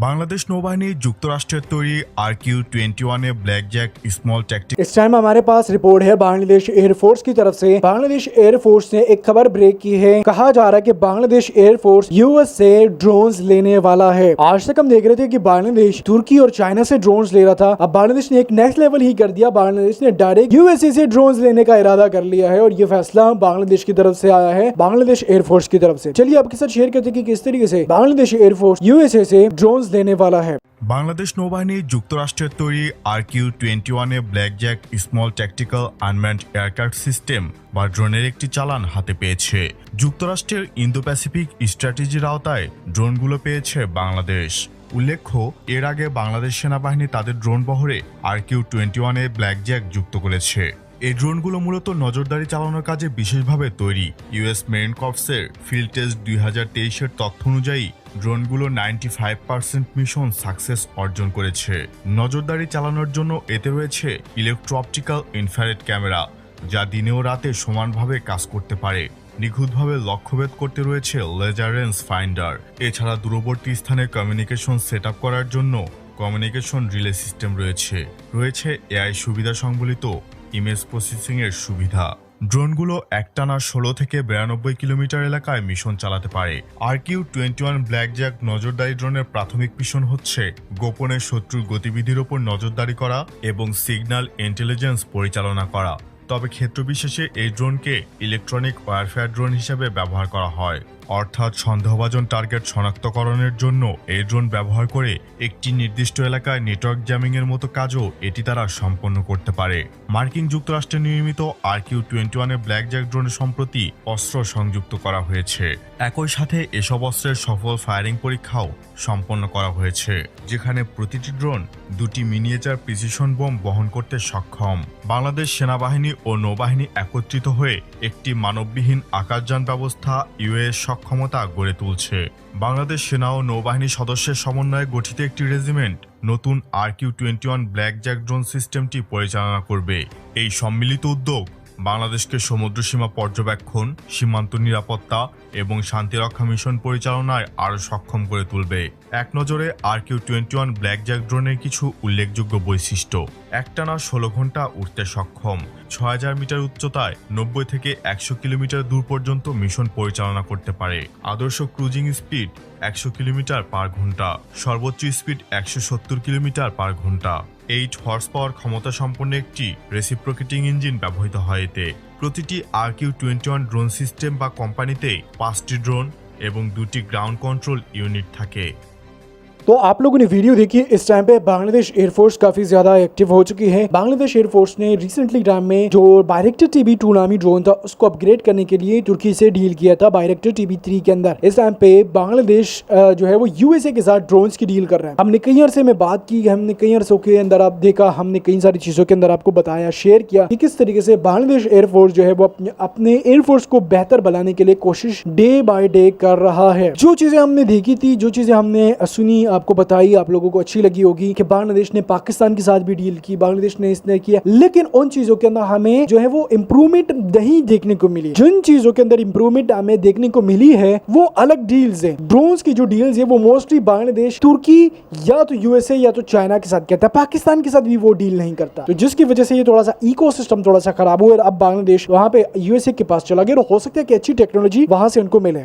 बांग्लादेश नौवाहिनी जुक्तराष्ट्र तोरी R Q twenty one black jack small tactic. इस टाइम हमारे पास रिपोर्ट है बांग्लादेश एयरफोर्स की तरफ़ से। बांग्लादेश एयरफोर्स ने एक खबर ब्रेक की है। कहा जा रहा है कि बांग्लादेश एयरफोर्स यूएस से ड्रोन लेने वाला है। आज तक हम देख रहे थे की बांग्लादेश तुर्की और चाइना से ड्रोन ले रहा था। अब बांग्लादेश ने एक नेक्स्ट लेवल ही कर दिया। बांग्लादेश ने डायरेक्ट यूएसए से ड्रोन लेने का इरादा कर लिया है और ये फैसला बांग्लादेश की तरफ़ से आया है। बांग्लादेश एयरफोर्स की तरफ़ से। चलिए आपके साथ शेयर करते किस तरीके से बांग्लादेश एयरफोर्स यूएसए से ड्रोन ड्रोन्स लेने वाला है বাংলাদেশ নৌবাহিনী যুক্তরাষ্ট্রের তৈরি আর কিউ টোয়েন্টি ওয়ানে Black Jack small tactical unmanned aircraft system বা ড্রোনের একটি চালান হাতে পেয়েছে যুক্তরাষ্ট্রের ইন্দো প্যাসিফিক স্ট্র্যাটেজির আওতায় ড্রোনগুলো পেয়েছে বাংলাদেশ উল্লেখ্য এর আগে বাংলাদেশ সেনাবাহিনী তাদের ড্রোন বহরে আর কিউ টোয়েন্টি ওয়ানে ব্ল্যাক জ্যাক যুক্ত করেছে এই ড্রোনগুলো মূলত নজরদারি চালানোর কাজে বিশেষভাবে তৈরি ইউএস মেরিন কর্পসের ফিল্ড টেস্ট দুই হাজার তেইশের তথ্য অনুযায়ী ড্রোনগুলো ninety five percent mission success অর্জন করেছে। নজরদারি চালানোর জন্য এতে রয়েছে ইলেকট্রোঅপটিক্যাল ইনফ্রারেড ক্যামেরা যা দিনে ও রাতে সমানভাবে কাজ করতে পারে। নিখুঁতভাবে লক্ষ্যভেদ করতে রয়েছে লেজার রেঞ্জ ফাইন্ডার এছাড়া দূরবর্তী স্থানে কমিউনিকেশন সেট করার জন্য কমিউনিকেশন রিলে সিস্টেম রয়েছে। রয়েছে এআই সুবিধা সংবলিত ইমেজ প্রসেসিংয়ের সুবিধা। ড্রোনগুলো একটানা ষোলো থেকে বিরানব্বই কিলোমিটার এলাকায় মিশন চালাতে পারে। R Q twenty one black jack নজরদারি ড্রোনের প্রাথমিক মিশন হচ্ছে গোপনে শত্রুর গতিবিধির ওপর নজরদারি করা এবং সিগন্যাল ইন্টেলিজেন্স পরিচালনা করা। তবে ক্ষেত্রবিশেষে এই ড্রোনকে ইলেকট্রনিক ওয়ারফেয়ার ড্রোন হিসেবে ব্যবহার করা হয়। অর্থাৎ সন্দেহভাজন টার্গেট শনাক্তকরণের জন্য এই ড্রোন ব্যবহার করে একটি নির্দিষ্ট এলাকায় নেটওয়ার্ক জ্যামিং এর মতো কাজও এটি তারা সম্পন্ন করতে পারে। মার্কিন যুক্তরাষ্ট্রে নির্মিত আর কিউ টোয়েন্টি ওয়ানের ব্ল্যাক জ্যাক ড্রোনের সম্প্রতি অস্ত্র সংযুক্ত করা হয়েছে। একই সাথে এসব অস্ত্রের সফল ফায়ারিং পরীক্ষাও সম্পন্ন করা হয়েছে, যেখানে প্রতিটি ড্রোন দুটি মিনিয়েচার প্রিসিশন বোম বহন করতে সক্ষম। বাংলাদেশ সেনাবাহিনী ও নৌবাহিনী একত্রিত হয়ে একটি মানববিহীন আকাশযান ব্যবস্থা ইউএস সক্ষমতা গড়ে তুলছে। বাংলাদেশ সেনা ও নৌবাহিনী সদস্যের সমন্বয়ে গঠিত একটি রেজিমেন্ট নতুন R Q twenty one black jack drone সিস্টেমটি পরিচালনা করবে। এই সম্মিলিত উদ্যোগ বাংলাদেশকে সমুদ্র সীমা পর্যবেক্ষণ, সীমান্ত নিরাপত্তা এবং শান্তিরক্ষা মিশন পরিচালনায় আরও সক্ষম করে তুলবে। এক নজরে R Q twenty one black jack ড্রোনের কিছু উল্লেখযোগ্য বৈশিষ্ট্য। একটানা ষোলো ঘণ্টা উঠতে সক্ষম। ছয় হাজার মিটার উচ্চতায় নব্বই থেকে একশো কিলোমিটার দূর পর্যন্ত মিশন পরিচালনা করতে পারে। আদর্শ ক্রুজিং স্পিড একশো কিলোমিটার পার ঘণ্টা সর্বোচ্চ স্পিড একশো সত্তর কিলোমিটার পার ঘণ্টা এইট হর্স পাওয়ার ক্ষমতা সম্পন্ন একটি রেসিপ্রোকেটিং ইঞ্জিন ব্যবহৃত হয় এতে। প্রতিটি R Q twenty one drone system বা কোম্পানিতে পাঁচটি ড্রোন এবং দুটি গ্রাউন্ড কন্ট্রোল ইউনিট থাকে। तो आप लोगों ने वीडियो देखी, इस टाइम पे बांग्लादेश एयरफोर्स काफ़ी ज़्यादा एक्टिव हो चुकी है। बांग्लादेश एयरफोर्स ने रिसेंटली टाइम में जो बायरेक्टर टीबी टू नामी ड्रोन था, उसको अपग्रेड करने के लिए तुर्की से डील किया था बायरेक्टर टीबी थ्री के अंदर। इस टाइम पे बांग्लादेश जो है वो यूएसए के साथ ड्रोन की डील कर रहे हैं। हमने कई अरसे में बात की, हमने कई अरसों के अंदर आप देखा, हमने कई सारी चीज़ों के अंदर आपको बताया शेयर किया कि किस तरीके से बांग्लादेश एयरफोर्स जो है वो अपने एयरफोर्स को बेहतर बनाने के लिए कोशिश डे बाय डे कर रहा है। जो चीज़ें हमने देखी थी, जो चीज़ें हमने सुनी आपको बताई, आप लोगों को अच्छी लगी होगी कि बांग्लादेश ने पाकिस्तान के साथ भी डील की, बांग्लादेश ने इसने किया। लेकिन उन चीज़ों के अंदर हमें जो है वो इम्प्रूवमेंट नहीं देखने को मिली। जिन चीज़ों के अंदर इम्प्रूवमेंट हमें देखने को मिली है, वो अलग डील्स है। ड्रोन्स की जो डील्स है, वो मोस्टली बांग्लादेश, तुर्की या तो यूएसए या तो चाइना के साथ करता है। पाकिस्तान के साथ भी वो डील नहीं करता। तो जिसकी वजह से ये थोड़ा सा इको थोड़ा सा खराब हुआ अब बांग्लादेश वहाँ पे यूएसए के पास चला गया और हो सकता है कि अच्छी टेक्नोलॉजी वहाँ से उनको मिले।